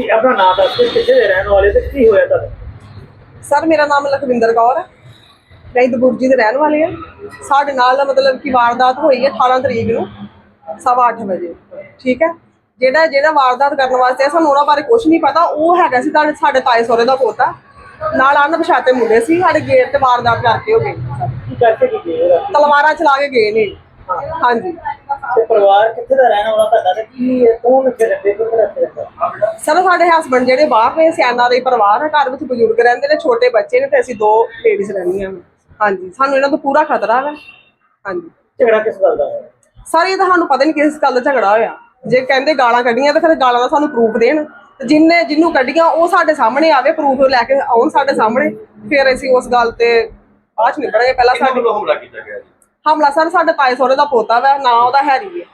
ਕੀ ਆਪਣਾ ਨਾਮ ਦੱਸ ਕੇ ਕਿੱਥੇ ਦੇ ਰਹਿਣ ਵਾਲੇ ਤੇ ਕੀ ਹੋਇਆ ਤੁਹਾਡਾ? ਸਰ ਮੇਰਾ ਨਾਮ ਲਖਵਿੰਦਰ ਕੌਰ ਹੈ। ਮੈਂ ਦਬੁਰਜੀ ਦੇ ਰਹਿਣ ਵਾਲੀ ਹਾਂ। ਸਾਡੇ ਨਾਲ ਦਾ ਮਤਲਬ ਕਿ ਵਾਰਦਾਤ ਹੋਈ ਹੈ 18 ਤਰੀਕ ਨੂੰ ਸਵਾ ਅੱਠ ਵਜੇ। ਠੀਕ ਹੈ? ਜਿਹੜਾ ਜਿਹੜਾ ਵਾਰਦਾਤ ਕਰਨ ਵਾਸਤੇ ਸਾਨੂੰ ਉਹਨਾਂ ਬਾਰੇ ਕੁਝ ਨਹੀਂ ਪਤਾ। ਉਹ ਹੈਗਾ ਸੀ ਤੁਹਾਡੇ ਸਾਡੇ ਤਾਏ ਸਹੁਰੇ ਦਾ ਪੋਤਾ। ਨਾਲ ਅਣਪਛਾਤੇ ਮੁੰਡੇ ਸੀ ਸਾਡੇ ਗੇਟ ਤੇ ਵਾਰਦਾਤ ਕਰਕੇ ਹੋ ਗਏ ਕੀ ਕਰਕੇ ਗਏ? ਤਲਵਾਰਾਂ ਚਲਾ ਕੇ ਗਏ ਨੇ। ਹਾਂਜੀ। ਤੇ ਪਰਿਵਾਰ ਕਿੱਥੇ ਦਾ ਰਹਿਣ ਵਾਲਾ ਤੁਹਾਡਾ ਤੇ ਕੀ ਹੈ? ਕੌਣ ਇੱਥੇ ਰਹਿੰਦੇ ਕਿੱਥੇ ਰਹਿੰਦੇ ਰਹਿੰਦਾ? ਸਰ ਸਾਡੇ ਹਸਬੰਡ ਜਿਹੜੇ ਬਾਹਰ ਨੇ ਸਿਆਣਾ ਦੇ ਪਰਿਵਾਰ ਹੈ ਘਰ ਵਿੱਚ ਬਜ਼ੁਰਗ ਰਹਿੰਦੇ ਨੇ ਛੋਟੇ ਬੱਚੇ ਨੇ ਤੇ ਅਸੀਂ ਦੋ ਲੇਡੀਜ਼ ਰਹਿੰਦੀਆਂ ਹਾਂ ਹਾਂਜੀ ਸਾਨੂੰ ਇਹਨਾਂ ਤੋਂ ਪੂਰਾ ਖਤਰਾ ਹੈ ਹਾਂਜੀ। ਝਗੜਾ ਕਿਸ ਗੱਲ ਦਾ ਹੈ ਸਰ ਇਹ ਤਾਂ ਸਾਨੂੰ ਪਤਾ ਨਹੀਂ ਕਿਸ ਗੱਲ ਦਾ ਝਗੜਾ ਹੋਇਆ। ਜੇ ਕਹਿੰਦੇ ਗਾਲਾਂ ਕੱਢੀਆਂ ਤਾਂ ਫਿਰ ਗਾਲਾਂ ਦਾ ਸਾਨੂੰ ਪ੍ਰੂਫ ਦੇਣ। ਤੇ ਜਿੰਨੇ ਜਿਹਨੂੰ ਕੱਢੀਆਂ ਉਹ ਸਾਡੇ ਸਾਹਮਣੇ ਆਵੇ ਪ੍ਰੂਫ ਲੈ ਕੇ ਆਉਣ ਸਾਡੇ ਸਾਹਮਣੇ। ਫਿਰ ਅਸੀਂ ਉਸ ਗੱਲ ਤੇ ਬਾਅਦ ਚ ਨਿਕਲਾਂਗੇ ਪਹਿਲਾਂ ਸਾਡੇ ਹਮਲਾ ਕੀਤਾ ਗਿਆ ਜੀ? ਹਮਲਾ ਸਰ ਸਾਡੇ ਤਾਏ ਸਹੁਰੇ ਦਾ ਪੋਤਾ ਵਾ ਨਾਂ ਉਹਦਾ ਹੈਰੀ ਹੈ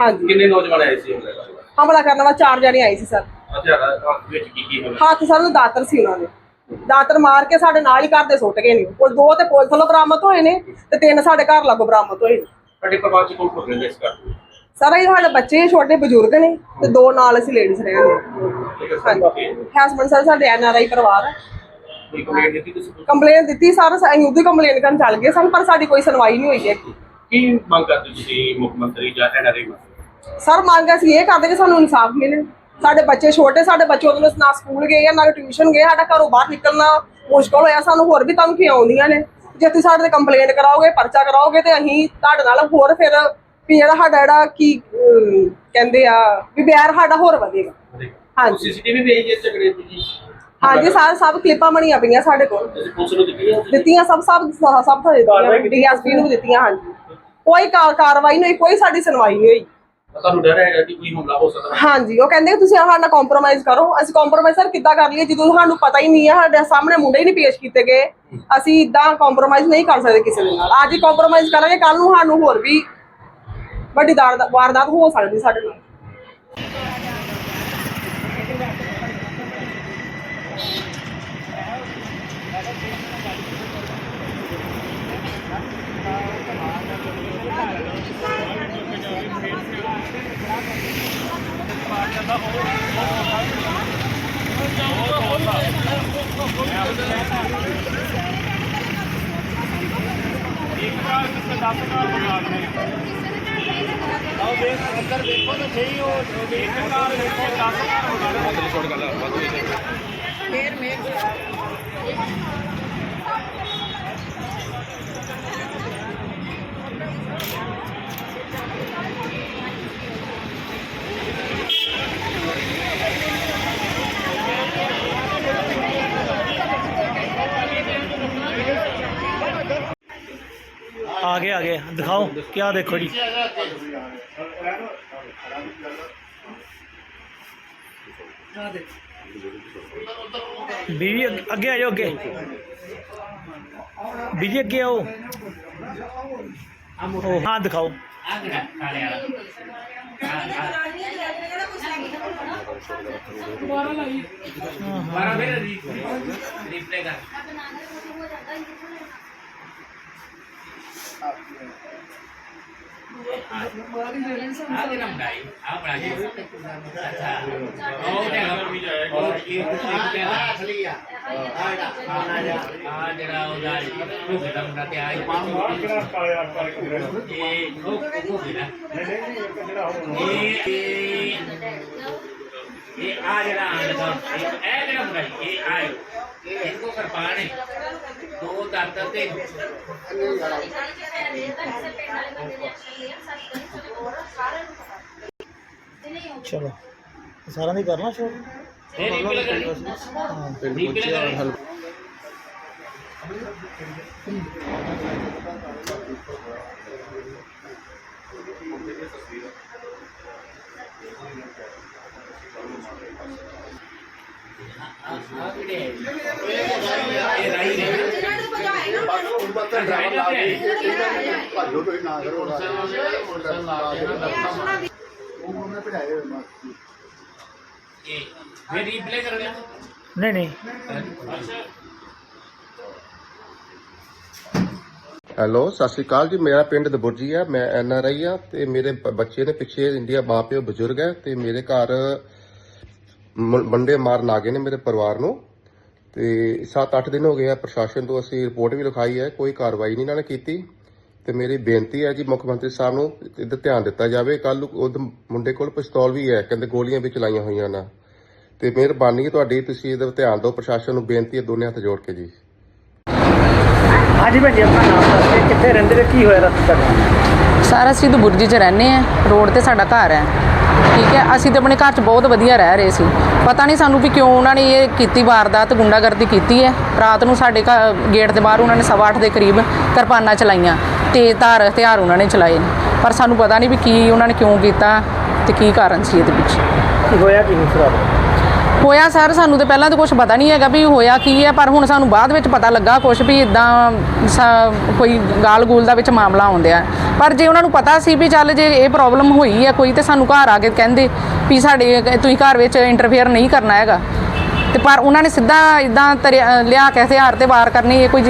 ਹਾਂਜੀ। ਕਿੰਨੇ ਨੌਜਵਾਨ ਆਏ ਸੀ ਹਮਲੇ ਕਰਨ ਹਮਲਾ ਕਰਨ ਵਾਲਾ ਚਾਰ ਜਣੇ ਆਏ ਸੀ ਸਰ। ਹਥਿਆਰਾਂ ਹੱਥ ਵਿੱਚ ਕੀ ਕੀ ਹੋਣਾ ਹੱਥ ਸਰ ਨੂੰ ਦਾਤਰ ਸੀ ਉਹਨਾਂ ਦੇ। ਦਾਤਰ ਮਾਰ ਕੇ ਸਾਡੇ ਨਾਲ ਹੀ ਘਰ ਦੇ ਸੁੱਟ ਗਏ ਨੇ। ਉਹ ਦੋ ਤੇ ਪੁਲਿਸ ਵੱਲੋਂ ਬਰਾਮਦ ਹੋਏ ਨੇ ਤੇ ਤਿੰਨ ਸਾਡੇ ਘਰ ਲਾਗੋਂ ਬਰਾਮਦ ਹੋਏ ਨੇ। ਸਾਡੇ ਪਰਿਵਾਰ ਚ ਕੌਣ ਕੌਣ ਰਹਿੰਦੇ ਇਸ ਘਰ? ਸਰ ਇਹ ਸਾਡੇ ਬੱਚੇ ਛੋਟੇ ਬਜ਼ੁਰਗ ਨੇ ਤੇ ਦੋ ਨਾਲ ਅਸੀਂ ਲੇਡੀਜ਼ ਰਹਿੰਦੇ ਠੀਕ ਹੈ ਹਾਂਜੀ। ਸਰ ਹਸਬੰਡ ਸਰ ਸਾਡੇ ਐਨ ਆਰ ਆਈ ਪਰਿਵਾਰ ਹੈ ਕੰਪਲੇਨ ਦਿੱਤੀ ਸਰ ਅਸੀਂ ਉਹਦੀ ਕੰਪਲੇਨ ਕਰਨ ਚੱਲ ਗਏ ਸਨ ਪਰ ਸਾਡੀ ਕੋਈ ਸੁਣਵਾਈ ਨਹੀਂ ਹੋਈ ਹੈ ਕੀ ਮੰਗ ਕਰਦੇ ਤੁਸੀਂ ਮੁੱਖ ਮੰਤਰੀ ਜਾਂ ਐਨਆਰਆਈ ਸਰ ਮੰਗ ਅਸੀਂ ਇਹ ਕਰਦੇ ਕਿ ਸਾਨੂੰ ਇਨਸਾਫ ਮਿਲੇ। ਸਾਡੇ ਬੱਚੇ ਛੋਟੇ ਸਾਡੇ ਬੱਚੇ ਉਦੋਂ ਨਾ ਸਕੂਲ ਗਏ ਆ ਨਾ ਟਿਊਸ਼ਨ ਗਏ ਸਾਡਾ ਘਰੋਂ ਬਾਹਰ ਨਿਕਲਣਾ ਮੁਸ਼ਕਲ ਹੋਇਆ ਸਾਨੂੰ ਹੋਰ ਵੀ ਧਮਕੀਆਂ ਆਉਂਦੀਆਂ ਨੇ? ਜੇ ਤੁਸੀਂ ਸਾਡੇ ਤੇ ਕੰਪਲੇਂਟ ਕਰਾਓਗੇ ਪਰਚਾ ਕਰਾਓਗੇ ਤੇ ਅਸੀਂ ਤੁਹਾਡੇ ਨਾਲ ਹੋਰ ਫਿਰ ਵੀ ਜਿਹੜਾ ਸਾਡਾ ਜਿਹੜਾ ਕੀ ਕਹਿੰਦੇ ਆ ਵੀ ਬਿਆਰ ਸਾਡਾ ਹੋਰ ਵਧੇਗਾ। ਹਾਂਜੀ। ਸੀਸੀਟੀਵੀ ਵੀ ਇਹ ਝਗੜੇ ਦੀ ਜੀ? ਹਾਂਜੀ ਸਾਰੇ ਸਭ ਕਲਿੱਪਾਂ ਬਣੀਆਂ ਪਈਆਂ ਸਾਡੇ ਕੋਲ। ਤੁਸੀਂ ਪੁਲਿਸ ਨੂੰ ਦਿੱਤੀਆਂ ਸਭ ਸਭ ਸਭ ਤੋਂ ਦਿੱਤੀਆਂ? ਡੀਐਸਪੀ ਨੂੰ? ਦਿੱਤੀਆਂ ਹਾਂਜੀ। ਕੋਈ ਕਾਰ- ਕਾਰਵਾਈ ਨਹੀਂ ਹੋਈ ਕੋਈ ਸਾਡੀ ਸੁਣਵਾਈ ਨਹੀਂ ਹੋਈ। ਤੁਹਾਨੂੰ ਡਰ ਹੈਗਾ ਕਿ ਕੋਈ ਹਮਲਾ ਹੋ ਸਕਦਾ? ਹੈ ਹਾਂਜੀ ਉਹ ਕਹਿੰਦੇ ਕਿ ਤੁਸੀਂ ਸਾਡੇ ਨਾਲ ਕੰਪਰੋਮਾਈਜ਼ ਕਰੋ। ਅਸੀਂ ਕੰਪਰੋਮਾਈਜ਼ ਸਰ ਕਿੱਦਾਂ ਕਰ ਲਈਏ ਜਦੋਂ ਸਾਨੂੰ ਪਤਾ ਹੀ ਨਹੀਂ ਹੈ ਸਾਡੇ ਸਾਹਮਣੇ ਮੁੰਡੇ ਹੀ ਨਹੀਂ ਪੇਸ਼ ਕੀਤੇ ਗਏ। ਅਸੀਂ ਇਦਾਂ ਕੰਪਰੋਮਾਈਜ਼ ਨਹੀਂ ਕਰ ਸਕਦੇ ਕਿਸੇ ਦੇ ਨਾਲ। ਅੱਜ ਹੀ ਕੰਪਰੋਮਾਈਜ਼ ਕਰਾਂਗੇ ਕੱਲ ਨੂੰ ਸਾਨੂੰ ਹੋਰ ਵੀ ਵੱਡੀ ਦਾਰ- ਵਾਰਦਾਤ ਹੋ ਸਕਦੀ ਸਾਡੇ ਨਾਲ। ਆਓ ਵੇਖ ਅੰਦਰ ਵੇਖੋ ਤਾਂ ਸਹੀ ਉਹ ਵੇਖ ਕਾਰ ਵੇਖੋ 10 ਕਾਰ ਹੋ ਜਾਣਾ ਫੇਰ ਮੇਕ ਆ ਗਏ ਆ ਗਏ ਦਿਖਾਓ ਕੀ ਦੇਖੋ ਜੀ। ਬੀਜੀ ਅੱਗੇ ਆ ਅੱਗੇ। ਬੀਜੀ ਅੱਗੇ ਆਓ। ਹਾਂ ਦਿਖਾਓ। ਦੁਬਾਰਾ ਫਿਰ ਰੀਪਲੇ ਕਰ। ਜਿਹੜਾ ਆਂਡ ਦਾ ਇਹ ਇਹ ਜਿਹੜਾ ਮੁੰਡਾ ਜੀ, ਇਹ ਆਇਓ ਇਹਨੂੰ ਚਲੋ। ਸਾਰਿਆਂ ਦੀ ਕਰਨਾ ਸ਼ੋਅ ਨਹੀਂ ਨਹੀਂ ਪਹਿਲਾਂ ਕਰਨੀ। ਹਾਂ। ਨਹੀਂ ਪਹਿਲਾਂ ਕਰਨੀ। ਆ ਆ ਕਿਹੜੇ ਇਹ ਰਾਈ ਨੇ ਹੈਲੋ, ਸਤਿ ਸ਼੍ਰੀ ਅਕਾਲ ਜੀ। ਮੇਰਾ ਪਿੰਡ ਦਬੁਰਜੀ ਆ ਮੈਂ ਐਨ ਆਰ ਆਈ ਆ ਤੇ ਮੇਰੇ ਬੱਚੇ ਨੇ ਪਿੱਛੇ ਇੰਡੀਆ ਮਾਪਿਓ ਬਜ਼ੁਰਗ ਹੈ ਤੇ ਮੇਰੇ ਘਰ ਮੰਡੇ ਮਾਰ ਨਾਗੇ ਨੇ ਮੇਰੇ ਪਰਿਵਾਰ ਨੂੰ। ਤੇ 7-8 ਦਿਨ ਹੋ ਗਏ ਆ ਪ੍ਰਸ਼ਾਸਨ ਤੋਂ ਅਸੀਂ ਰਿਪੋਰਟ ਵੀ ਲਿਖਾਈ ਹੈ ਕੋਈ ਕਾਰਵਾਈ ਨਹੀਂ ਇਹਨਾਂ ਨੇ ਕੀਤੀ। ਤੇ ਮੇਰੀ ਬੇਨਤੀ ਹੈ ਜੀ ਮੁੱਖ ਮੰਤਰੀ ਸਾਹਿਬ ਨੂੰ ਇਹਦਾ ਧਿਆਨ ਦਿੱਤਾ ਜਾਵੇ। ਕੱਲ ਉਹ ਮੁੰਡੇ ਕੋਲ ਪਿਸਤੌਲ ਵੀ ਹੈ ਕਹਿੰਦੇ ਗੋਲੀਆਂ ਵੀ ਚਲਾਈਆਂ ਹੋਈਆਂ ਨਾ। ਤੇ ਮਿਹਰਬਾਨੀ ਤੁਹਾਡੀ ਤੁਸੀਂ ਇਹਦਾ ਧਿਆਨ ਦਿਓ। ਪ੍ਰਸ਼ਾਸਨ ਨੂੰ ਬੇਨਤੀ ਹੈ ਦੋਨੇ ਹੱਥ ਜੋੜ ਕੇ ਜੀ। ਹਾਂਜੀ ਭੈਣ ਜੀ ਆਪਣਾ ਨਾਮ ਦੱਸ ਕੇ ਕਿੱਥੇ ਰਹਿੰਦੇ ਤੇ ਕੀ ਹੋਇਆ ਰਾਤ ਤੱਕ ਸਾਰਾ ਅਸੀਂ ਤਾਂ ਬੁਰਜੀ 'ਚ ਰਹਿੰਦੇ ਆ ਰੋਡ ਤੇ ਸਾਡਾ ਘਰ ਹੈ। ਠੀਕ ਹੈ, ਅਸੀਂ ਤਾਂ ਆਪਣੇ ਘਰ 'ਚ ਬਹੁਤ ਵਧੀਆ ਰਹਿ ਰਹੇ ਸੀ। ਪਤਾ ਨਹੀਂ ਸਾਨੂੰ ਵੀ ਕਿਉਂ ਉਹਨਾਂ ਨੇ ਇਹ ਕੀਤੀ ਵਾਰਦਾਤ, ਗੁੰਡਾਗਰਦੀ ਕੀਤੀ ਹੈ। ਰਾਤ ਨੂੰ ਸਾਡੇ ਘਰ, ਗੇਟ ਦੇ ਬਾਹਰ ਉਹਨਾਂ ਨੇ ਸਵਾ ਅੱਠ ਦੇ ਕਰੀਬ ਕਿਰਪਾਨਾਂ ਚਲਾਈਆਂ। ਤੇਜ਼ ਧਾਰ, ਹਥਿਆਰ ਉਹਨਾਂ ਨੇ ਚਲਾਏ ਨੇ। ਪਰ ਸਾਨੂੰ ਪਤਾ ਨਹੀਂ ਵੀ ਕੀ ਉਹਨਾਂ ਨੇ ਕਿਉਂ ਕੀਤਾ ਤੇ ਕੀ ਕਾਰਨ ਸੀ ਇਹਦੇ ਪਿੱਛੇ ਹੋਇਆ, ਕੀ ਉਸ ਰਾਤ ਹੋਇਆ ਸਰ ਸਾਨੂੰ ਤੇ ਪਹਿਲਾਂ ਤਾਂ ਕੁਝ ਪਤਾ ਨਹੀਂ ਹੈਗਾ ਵੀ ਹੋਇਆ ਕੀ ਹੈ ਪਰ ਹੁਣ ਸਾਨੂੰ ਬਾਅਦ ਵਿੱਚ ਪਤਾ ਲੱਗਾ ਕੁਝ ਵੀ ਇਦਾਂ ਕੋਈ ਗਾਲ ਗੂਲ ਦਾ ਵਿੱਚ ਮਾਮਲਾ ਆਉਂਦਿਆ। ਪਰ ਜੇ ਉਹਨਾਂ ਨੂੰ ਪਤਾ ਸੀ ਵੀ ਚੱਲ ਜੇ ਇਹ ਪ੍ਰੋਬਲਮ ਹੋਈ ਹੈ ਕੋਈ ਤੇ ਸਾਨੂੰ ਘਰ ਆ ਕੇ ਕਹਿੰਦੇ ਵੀ ਸਾਡੇ ਤੁਸੀਂ ਘਰ ਵਿੱਚ ਇੰਟਰਫੇਅਰ ਨਹੀਂ ਕਰਨਾ ਹੈਗਾ। ਤੇ ਪਰ ਉਹਨਾਂ ਨੇ ਸਿੱਧਾ ਇਦਾਂ ਲਿਆ ਕੇ ਹਥਿਆਰ ਤੇ ਵਾਰ ਕਰਨੀ ਇਹ ਕੋਈ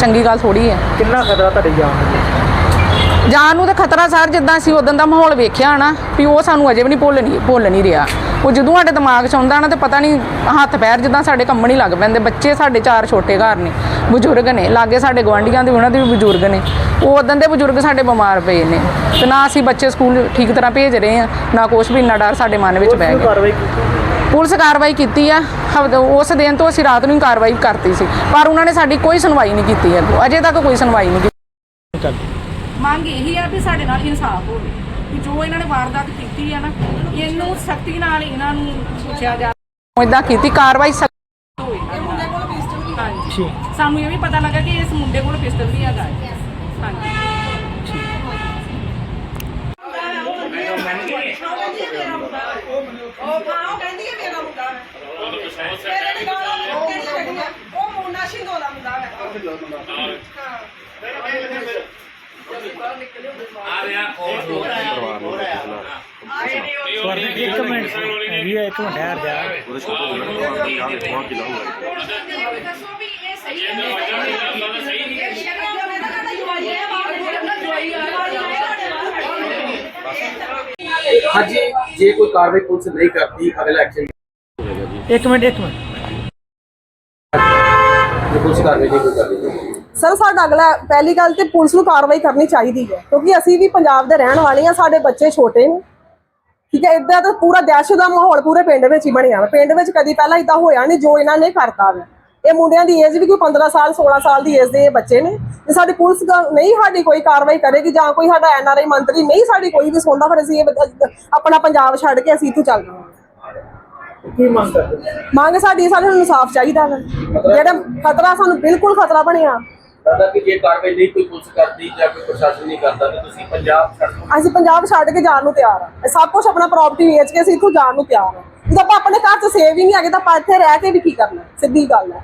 ਚੰਗੀ ਗੱਲ ਥੋੜੀ ਹੈ। ਕਿੰਨਾ ਖਤਰਾ ਤੁਹਾਡੀ ਜਾਨ ਨੂੰ? ਜਾਨ ਨੂੰ ਤਾਂ ਖਤਰਾ ਸਰ ਜਿੱਦਾਂ ਅਸੀਂ ਉਦੋਂ ਦਾ ਮਾਹੌਲ ਵੇਖਿਆ ਨਾ ਵੀ ਉਹ ਸਾਨੂੰ ਅਜੇ ਵੀ ਨਹੀਂ ਭੁੱਲ ਨਹੀਂ ਭੁੱਲ ਨਹੀਂ ਰਿਹਾ। ਉਹ ਜਦੋਂ ਸਾਡੇ ਦਿਮਾਗ 'ਚ ਆਉਂਦਾ ਨਾ ਤੇ ਪਤਾ ਨਹੀਂ ਹੱਥ ਪੈਰ ਜਿੱਦਾਂ ਸਾਡੇ ਕੰਮਣ ਹੀ ਲੱਗ ਪੈਂਦੇ। ਬੱਚੇ ਸਾਡੇ ਚਾਰ ਛੋਟੇ ਘਰ ਨੇ, ਬਜ਼ੁਰਗ ਨੇ, ਲਾਗੇ ਸਾਡੇ ਗਵਾਂਢੀਆਂ ਦੇ ਉਹਨਾਂ ਦੇ ਵੀ ਬਜ਼ੁਰਗ ਨੇ। ਉਹ ਉਦੋਂ ਦੇ ਬਜ਼ੁਰਗ ਸਾਡੇ ਬਿਮਾਰ ਪਏ ਨੇ ਤੇ ਨਾ ਅਸੀਂ ਬੱਚੇ ਸਕੂਲ ਠੀਕ ਤਰ੍ਹਾਂ ਭੇਜ ਰਹੇ ਆ ਨਾ ਕੁਛ ਵੀ ਇੰਨਾ ਡਰ ਸਾਡੇ ਮਨ ਵਿੱਚ ਪੈ ਪੁਲਿਸ ਗਿਆ। ਕਾਰਵਾਈ ਕੀਤੀ ਪੁਲਿਸ ਕਾਰਵਾਈ ਕੀਤੀ ਆ ਉਸ ਦਿਨ ਤੋਂ ਅਸੀਂ ਰਾਤ ਨੂੰ ਹੀ ਕਾਰਵਾਈ ਕਰਤੀ ਸੀ, ਪਰ ਉਹਨਾਂ ਨੇ ਸਾਡੀ ਕੋਈ ਸੁਣਵਾਈ ਨਹੀਂ ਕੀਤੀ ਹੈ ਅਜੇ ਤੱਕ ਕੋਈ ਸੁਣਵਾਈ ਨਹੀਂ ਕੀਤੀ। ਮੰਗ ਇਹੀ ਆ ਵੀ ਸਾਡੇ ਨਾਲ ਇਨਸਾਫ ਹੋਵੇ। ਕਿ ਜੋ ਇਹਨਾਂ ਨੇ ਵਾਰਦਾਤ ਕੀਤੀ ਆ ਨਾ ਇਹਨੂੰ ਸਖਤੀ ਨਾਲ ਇਹਨਾਂ ਨੂੰ ਪੁੱਛਿਆ ਜਾ ਇਦਾਂ ਕੀਤੀ ਕਾਰਵਾਈ ਸਖਤ ਹੋਵੇ। ਹਾਂਜੀ। ਸਾਨੂੰ ਇਹ ਵੀ ਪਤਾ ਲੱਗਾ ਕਿ ਇਸ ਮੁੰਡੇ ਕੋਲ ਪਿਸਤਲ ਵੀ ਹੈਗਾ। ਹੈ। ਹਾਂਜੀ। ਉਹ ਮੋਨਾ ਸ਼ਿੰਦੋ ਦਾ ਮੁੰਡਾ ਹੈ ਆ ਰਿਹਾ ਕੋਲ ਹੋ ਰਿਹਾ ਇੱਕ ਮਿੰਟ ਆ ਇੱਕ ਮਿੰਟ ਠਹਿਰ ਜਾ। ਹਾਂਜੀ ਜੇ ਕੋਈ ਕਾਰਵਾਈ ਪੁਲਿਸ ਨਹੀਂ ਕਰਦੀ ਅਗਲਾ ਐਕਸ਼ਨ ਇੱਕ ਮਿੰਟ ਇੱਕ ਮਿੰਟ। ਜੇ ਪੁਲਿਸ ਕਾਰਵਾਈ ਨਹੀਂ ਕੋਈ ਕਰਦੀ ਸਰ ਸਾਡਾ ਅਗਲਾ ਪਹਿਲੀ ਗੱਲ ਤੇ ਪੁਲਿਸ ਨੂੰ ਕਾਰਵਾਈ ਕਰਨੀ ਚਾਹੀਦੀ ਹੈ ਕਿਉਂਕਿ ਅਸੀਂ ਵੀ ਪੰਜਾਬ ਦੇ ਰਹਿਣ ਵਾਲੇ ਹਾਂ ਸਾਡੇ ਬੱਚੇ ਛੋਟੇ ਨੇ। ਠੀਕ ਹੈ ਇਦਾਂ ਤਾਂ ਪੂਰਾ ਦਹਿਸ਼ਤ ਦਾ ਮਾਹੌਲ ਪੂਰੇ ਪਿੰਡ ਵਿੱਚ ਹੀ ਬਣਿਆ ਵਾ। ਪਿੰਡ ਵਿੱਚ ਕਦੀ ਪਹਿਲਾਂ ਇਦਾਂ ਹੋਇਆ ਨਹੀਂ ਜੋ ਇਹਨਾਂ ਨੇ ਕਰਤਾ ਵਾ। ਇਹ ਮੁੰਡਿਆਂ ਦੀ ਏਜ ਵੀ ਕੋਈ 15 ਸਾਲ 16 ਸਾਲ ਦੀ ਏਜ ਦੇ ਇਹ ਬੱਚੇ ਨੇ। ਤੇ ਸਾਡੀ ਪੁਲਿਸ ਨਹੀਂ ਸਾਡੀ ਕੋਈ ਕਾਰਵਾਈ ਕਰੇਗੀ ਜਾਂ ਕੋਈ ਸਾਡਾ ਐਨਆਰਆਈ ਮੰਤਰੀ ਨਹੀਂ ਸਾਡੀ ਕੋਈ ਵੀ ਸੁਣਦਾ ਫਿਰ ਅਸੀਂ ਇਹ ਆਪਣਾ ਪੰਜਾਬ ਛੱਡ ਕੇ ਅਸੀਂ ਇੱਥੋਂ ਚੱਲ ਜਾਵਾਂਗੇ ਕੀ ਮੰਗ ਕਰਦੇ? ਮੰਗ ਸਾਡੀ ਸਾਨੂੰ ਇਨਸਾਫ ਚਾਹੀਦਾ ਵਾ। ਜਿਹੜਾ ਖਤਰਾ ਸਾਨੂੰ ਬਿਲਕੁਲ ਖਤਰਾ ਬਣਿਆ। ਦਾਦਾ ਕਿ ਜੇ ਕਾਰਵਾਈ ਨਹੀਂ ਕੋਈ ਪੁਲਿਸ ਕਰਦੀ ਜਾਂ ਕੋਈ ਪ੍ਰਸ਼ਾਸਨ ਨਹੀਂ ਕਰਦਾ, ਤੇ ਤੁਸੀਂ ਪੰਜਾਬ ਛੱਡ ਦਿਓ। ਅਸੀਂ ਪੰਜਾਬ ਛੱਡ ਕੇ ਜਾਣ ਨੂੰ ਤਿਆਰ ਆ ਇਹ ਸਭ ਕੁਝ ਆਪਣਾ ਪ੍ਰਾਪਰਟੀ ਵੇਚ ਕੇ ਅਸੀਂ ਇੱਥੋਂ ਜਾਣ ਨੂੰ ਤਿਆਰ ਆ ਜਦੋਂ ਆਪਾਂ ਆਪਣੇ ਘਰ 'ਚ ਸੇਵ ਹੀ ਨਹੀਂ ਹੈਗੇ, ਤਾਂ ਆਪਾਂ ਇੱਥੇ ਰਹਿ ਕੇ ਵੀ ਕੀ ਕਰਨਾ? ਸਿੱਧੀ ਗੱਲ ਹੈ।